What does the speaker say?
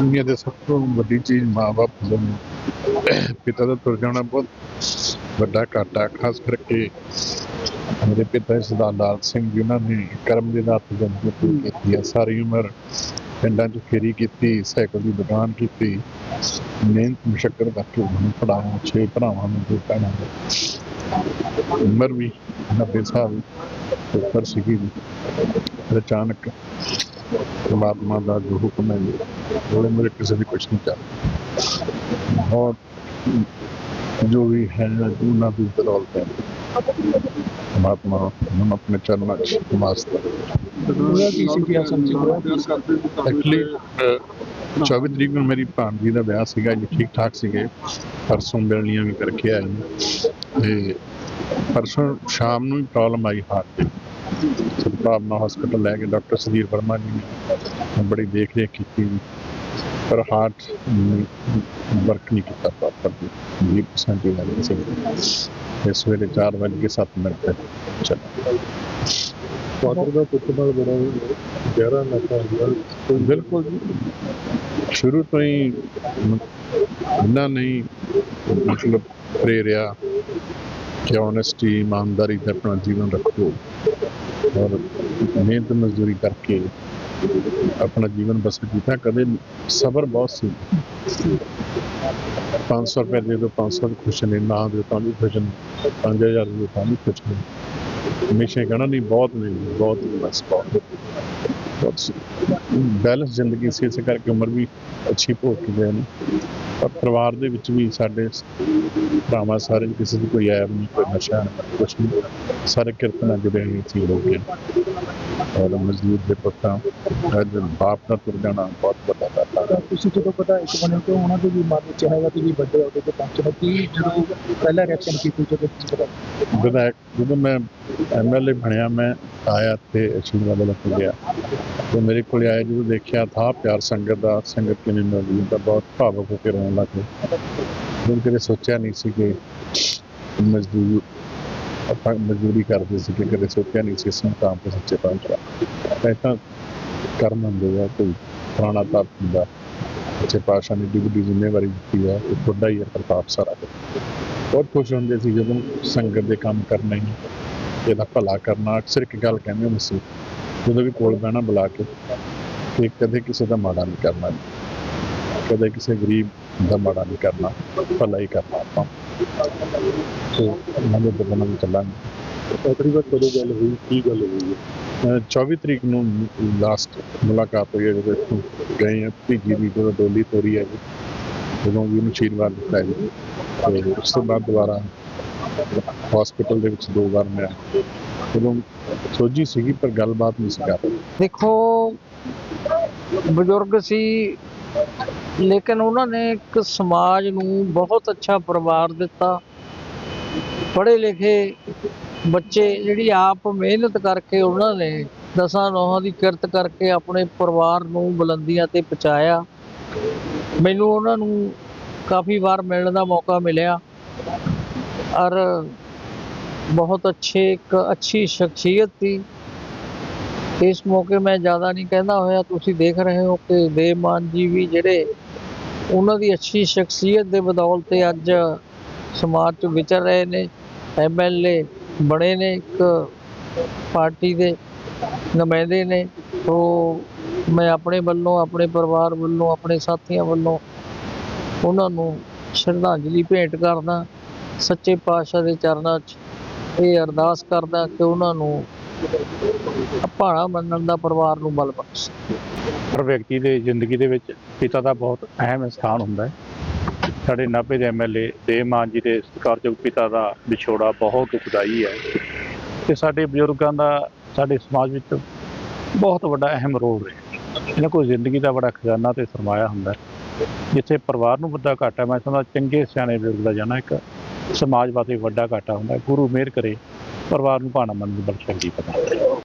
ਦੁਨੀਆ ਦੇ ਸਭ ਤੋਂ ਵੱਡੀ ਚੀਜ਼ ਮਾਂ-ਬਾਪ ਹੁੰਦੇ ਪਿਤਾ ਦਾ ਤੁਰ ਜਾਣਾ ਬਹੁਤ ਵੱਡਾ ਘਾਟਾ ਖਾਸ ਕਰਕੇ ਮੇਰੇ ਪਿਤਾ ਸਰਦਾਰ ਲਾਲ ਸਿੰਘ ਜੀ ਨੇ ਕਰਮ ਦੇ ਦਾਤ ਜ਼ਿੰਦਗੀ ਕੀਤੀ ਹੈ। ਸਾਰੀ ਉਮਰ ਪਿੰਡਾਂ 'ਚ ਫੇਰੀ ਕੀਤੀ, ਸਾਈਕਲ ਦੀ ਦੁਕਾਨ ਕੀਤੀ, ਮਿਹਨਤ ਮੁਸ਼ੱਕਰ ਕਰਕੇ ਉਹਨੂੰ ਪੜਾਇਆ ਛੇ ਭਰਾਵਾਂ ਨੂੰ ਦੋ ਭੈਣਾਂ ਨੂੰ। ਉਮਰ ਵੀ 90 ਸਾਲ ਉੱਪਰ ਸੀਗੀ। ਅਚਾਨਕ ਪਰਮਾਤਮਾ ਦਾ ਜੋ ਹੁਕਮ ਹੈ ਉਹਦੇ ਮੇਰੇ ਕਿਸੇ ਦੀ ਕੁਛ ਨਹੀਂ ਚੱਲਦਾ ਬਹੁਤ ਜੋ ਵੀ ਹੈ ਉਹਨਾਂ ਦੀ ਬਦੌਲਤ ਹੈ। ਪਰਮਾਤਮਾ ਨੂੰ ਆਪਣੇ ਚਰਨਾਂ 'ਚ ਮਾਸਤਾ ਹੋਇਆ ਕੀ ਸੀ ਕਿ ਅਸਲ ਚ ਹੋਇਆ ਕੀ ਸੀ? ਐਕਚੁਅਲੀ 24 ਤਰੀਕ ਨੂੰ ਮੇਰੀ ਭਾਣਜੀ ਦਾ ਵਿਆਹ ਸੀਗਾ ਜੀ ਠੀਕ ਠਾਕ ਸੀਗੇ। ਪਰਸੋਂ ਮਿਲਣੀਆਂ ਵੀ ਕਰਕੇ ਆਏ ਤੇ ਪਰਸੋਂ ਸ਼ਾਮ ਨੂੰ ਹੀ ਪ੍ਰੋਬਲਮ ਆਈ ਹਾਰਟ ਦੀ ਸਰਪਾਵਨਾ ਹਸਪੀਟਲ ਲੈ ਕੇ ਡਾਕਟਰ ਸੁਧੀਰ ਵਰਮਾ ਜੀ ਨੇ ਬੜੀ ਦੇਖ ਰੇਖ ਕੀਤੀ। ਪਰ ਹਾਰਟ ਵਰਕ ਨਹੀਂ ਕੀਤਾ ਪ੍ਰੋਪਰ 20% ਹੀ ਲੱਗ ਸੀ। ਇਸ ਵੇਲੇ 4 ਵਜੇ 7 ਮਿੰਟ ਤੇ ਚੱਲ। ਫਾਦਰ ਦਾ ਪੁੱਤ ਨਾਲ ਬੜਾ ਗਹਿਰਾ ਨਾਤਾ ਹੁੰਦਾ ਬਿਲਕੁਲ ਜੀ। ਸ਼ੁਰੂ ਤੋਂ ਹੀ ਮ- ਇਹਨਾਂ ਨੇ ਹੀ ਮਤਲਬ ਪ੍ਰੇਰਿਆ ਕਿ ਓਨੈਸਟੀ ਇਮਾਨਦਾਰੀ ਤੇ ਆਪਣਾ ਜੀਵਨ ਰੱਖੋ। ਔਰ ਮਿਹਨਤ, ਮਜ਼ਦੂਰੀ ਕਰਕੇ ਆਪਣਾ ਜੀਵਨ ਬਸਰ ਕੀਤਾ। ਕਦੇ ਸਬਰ ਬਹੁਤ ਸੀ। 500 ਰੁਪਏ ਦੇ ਦੋ 500 ਦੀ ਖੁਸ਼ ਨੇ। ਨਾ ਦੇ ਤਾਂ ਵੀ ਖੁਸ਼ ਨੇ। 5000 ਦੇ ਤਾਂ ਵੀ ਖੁਸ਼ ਨੇ। ਹਮੇਸ਼ਾ ਕਹਿਣਾ, ਨਹੀਂ, ਬਹੁਤ ਨਹੀਂ ਬਹੁਤ ਬਸ, ਬਹੁਤ। ਬੈਲੈਂਸ ਜ਼ਿੰਦਗੀ ਸੀ ਇਸੇ ਕਰਕੇ ਉਮਰ ਵੀ ਅੱਛੀ ਭੋਗ ਕੇ ਗਏ ਨੇ। ਪਰ ਪਰਿਵਾਰ ਦੇ ਵਿੱਚ ਵੀ ਸਾਡੇ ਭਰਾਵਾਂ ਸਾਰੇ ਕਿਸੇ ਦੀ ਕੋਈ ਐਬ ਨਹੀਂ ਕੋਈ ਨਸ਼ਾ ਨਹੀਂ ਕੁਛ ਨਹੀਂ। ਸਾਰੇ ਕਿਰਤਨਾ ਜੁੜੇ ਹੋਏ ਸੀ ਲੋਕ ਔਰ ਮਜ਼ਦੂਰ ਦੇ ਪੁੱਤਾਂ ਅੱਜ ਬਾਪ ਦਾ ਤੁਰ ਜਾਣਾ ਬਹੁਤ ਵੱਡਾ ਹੈ ਤੁਸੀਂ ਜਦੋਂ ਵਿਧਾਇਕ ਬਣੇ ਤੇ ਉਹਨਾਂ ਦੇ ਵੀ ਮਨ ਵਿੱਚ ਹੈਗਾ ਕਿ ਵੀ ਵੱਡੇ ਅਹੁਦੇ ਤੇ ਪਹੁੰਚਣਾ ਕੀ ਜਦੋਂ ਪਹਿਲਾ ਰਿਐਕਸ਼ਨ ਕੀਤੀ ਜਦੋਂ ਪਤਾ ਵਿਧਾਇਕ ਜਦੋਂ ਮੈਂ ਐਮਐਲਏ ਬਣਿਆ ਮੈਂ ਆਇਆ ਤੇ ਅਸ਼ੀਰਵਾਦ ਲੈ ਕੇ ਗਿਆ। ਤੇ ਮੇਰੇ ਕੋਲ ਆਇਆ ਜਦੋਂ ਦੇਖਿਆ ਥਾ ਪਿਆਰ ਸੰਗਤ ਦਾ, ਸੰਗਤ ਕਿਵੇਂ ਮਿਲਦੀ ਤਾਂ ਬਹੁਤ ਭਾਵੁਕ ਹੋ ਕੇ ਰੋਣ ਲੱਗ ਗਏ। ਮੈਂ ਕਦੇ ਸੋਚਿਆ ਨਹੀਂ ਸੀ ਕਿ ਮਜ਼ਦੂਰ, ਆਪਾਂ ਮਜ਼ਦੂਰੀ ਕਰਦੇ ਸੀ ਕਿ ਕਦੇ ਸੋਚਿਆ ਨਹੀਂ ਸੀ ਇਸ ਮੁਕਾਮ ਤੇ ਸੱਚੇ ਪਹੁੰਚਣਾ ਤਾਂ ਕਰਮ ਹੁੰਦੇ ਆ, ਕੋਈ ਪੁਰਾਣਾ ਤਾਪ ਹੁੰਦਾ। ਸੱਚੇ ਪਾਤਸ਼ਾਹ ਨੇ ਡਿਗਰੀ ਜ਼ਿੰਮੇਵਾਰੀ ਦਿੱਤੀ ਹੈ ਇਹ ਤੁਹਾਡਾ ਹੀ ਹੈ ਪ੍ਰਤਾਪ ਸਾਰਾ ਬਹੁਤ ਖੁਸ਼ ਹੁੰਦੇ ਸੀ ਜਦੋਂ ਸੰਗਤ ਦੇ ਕੰਮ ਕਰਨਾ ਹੀ ਇਹਦਾ ਭਲਾ ਕਰਨਾ, ਅਕਸਰ ਇੱਕ ਗੱਲ ਕਹਿੰਦੇ ਹੁੰਦੇ ਸੀ ਜਦੋਂ ਵੀ ਕੋਲ ਬਹਿਣਾ ਬੁਲਾ ਕੇ ਕਿ ਕਦੇ ਕਿਸੇ ਦਾ ਮਾੜਾ ਨਹੀਂ ਕਰਨਾ ਕਦੇ ਕਿਸੇ ਗਰੀਬ ਦਾ ਮਾੜਾ ਨਹੀਂ ਕਰਨਾ ਭਲਾ ਹੀ ਕਰਨਾ ਆਪਾਂ। ਸੋ ਉਹਨਾਂ ਦੇ ਬਦਲਾਂ ਵਿੱਚ ਚੱਲਾਂਗੇ। ਆਖਰੀ ਵਾਰ ਕਦੋਂ ਗੱਲ ਹੋਈ ਕੀ ਗੱਲ ਹੋਈ ਅਹ 24 ਤਰੀਕ ਨੂੰ ਲਾਸਟ ਮੁਲਾਕਾਤ ਹੋਈ ਹੈ ਜਦੋਂ ਇੱਥੋਂ ਗਏ ਆ ਭੀਗੀ ਦੀ ਜਦੋਂ ਡੋਲੀ ਤੋਰੀ ਹੈ ਜੀ। ਜਦੋਂ ਵੀ ਉਹਨੂੰ ਆਸ਼ੀਰਵਾਦ ਦਿੱਤਾ ਜੀ। ਤੇ ਉਸ ਤੋਂ ਬਾਅਦ ਦੁਬਾਰਾ ਹਸਪੀਟਲ ਦੇ ਵਿੱਚ ਦੋ ਵਾਰ ਮੈਂ ਉਦੋਂ ਸੋਝੀ ਸੀਗੀ, ਪਰ ਗੱਲਬਾਤ ਨਹੀਂ ਸੀ ਕਰ ਦੇਖੋ, ਬਜ਼ੁਰਗ ਸੀ, ਲੇਕਿਨ ਉਹਨਾਂ ਨੇ ਇੱਕ ਸਮਾਜ ਨੂੰ ਬਹੁਤ ਅੱਛਾ ਪਰਿਵਾਰ ਦਿੱਤਾ। ਪੜ੍ਹੇ ਲਿਖੇ ਬੱਚੇ ਜਿਹੜੀ ਆਪ ਮਿਹਨਤ ਕਰਕੇ ਉਹਨਾਂ ਨੇ ਦਸਾਂ ਨੌਹਾਂ ਦੀ ਕਿਰਤ ਕਰਕੇ ਆਪਣੇ ਪਰਿਵਾਰ ਨੂੰ ਬੁਲੰਦੀਆਂ ਤੇ ਪਹੁੰਚਾਇਆ। ਮੈਨੂੰ ਉਹਨਾਂ ਨੂੰ ਕਾਫੀ ਵਾਰ ਮਿਲਣ ਦਾ ਮੌਕਾ ਮਿਲਿਆ। ਔਰ ਬਹੁਤ ਅੱਛੇ, ਇੱਕ ਅੱਛੀ ਸ਼ਖਸੀਅਤ ਸੀ। ਇਸ ਮੌਕੇ ਮੈਂ ਜ਼ਿਆਦਾ ਨਹੀਂ ਕਹਿੰਦਾ ਹੋਇਆ, ਤੁਸੀਂ ਦੇਖ ਰਹੇ ਹੋ ਕਿ ਦੇਵਮਾਨ ਜੀ ਵੀ ਜਿਹੜੇ ਉਹਨਾਂ ਦੀ ਅੱਛੀ ਸ਼ਖਸੀਅਤ ਦੇ ਬਦੌਲਤ ਤੇ ਅੱਜ ਸਮਾਜ 'ਚ ਵਿਚਰ ਰਹੇ ਨੇ ਐਮਐਲਏ ਬਣੇ ਨੇ, ਇੱਕ ਪਾਰਟੀ ਦੇ ਨੁਮਾਇੰਦੇ ਨੇ ਸੋ ਮੈਂ ਆਪਣੇ ਵੱਲੋਂ, ਆਪਣੇ ਪਰਿਵਾਰ ਵੱਲੋਂ, ਆਪਣੇ ਸਾਥੀਆਂ ਵੱਲੋਂ ਉਹਨਾਂ ਨੂੰ ਸ਼ਰਧਾਂਜਲੀ ਭੇਂਟ ਕਰਦਾ। ਸੱਚੇ ਪਾਤਸ਼ਾਹ ਦੇ ਚਰਨਾਂ 'ਚ ਇਹ ਅਰਦਾਸ ਕਰਦਾ ਕਿ ਉਹਨਾਂ ਨੂੰ ਭਾਣਾ ਮੰਨਣ ਦਾ ਪਰਿਵਾਰ ਨੂੰ ਬਲ ਬਖਸ਼। ਹਰ ਵਿਅਕਤੀ ਦੇ ਜ਼ਿੰਦਗੀ ਦੇ ਵਿੱਚ ਪਿਤਾ ਦਾ ਬਹੁਤ ਅਹਿਮ ਸਥਾਨ ਹੁੰਦਾ ਹੈ। ਸਾਡੇ ਨਾਭੇ ਦੇ ਐਮਐਲਏ ਦੇਵਮਾਨ ਜੀ ਦੇ ਸਤਿਕਾਰਯੋਗ ਪਿਤਾ ਦਾ ਵਿਛੋੜਾ ਬਹੁਤ ਦੁਖਦਾਈ ਹੈ ਤੇ ਸਾਡੇ ਬਜ਼ੁਰਗਾਂ ਦਾ ਸਾਡੇ ਸਮਾਜ ਵਿੱਚ ਬਹੁਤ ਵੱਡਾ ਅਹਿਮ ਰੋਲ ਰਿਹਾ ਇਹਨਾਂ ਕੋਲ ਜ਼ਿੰਦਗੀ ਦਾ ਬੜਾ ਖਜ਼ਾਨਾ ਤੇ ਸਰਮਾਇਆ ਹੁੰਦਾ ਜਿੱਥੇ ਪਰਿਵਾਰ ਨੂੰ ਵੱਡਾ ਘਾਟਾ ਮੈਂ ਸਮਝਦਾ ਚੰਗੇ ਸਿਆਣੇ ਬਜ਼ੁਰਗ ਦਾ ਜਾਣਾ ਇੱਕ ਸਮਾਜ ਵਾਸਤੇ ਵੱਡਾ ਘਾਟਾ ਹੁੰਦਾ ਗੁਰੂ ਮਿਹਰ ਕਰੇ, ਪਰਿਵਾਰ ਨੂੰ ਭਾਣਾ ਮੰਨਣ ਦੀ ਬਖਸ਼ਿਸ਼ ਦੀ ਪਤਾ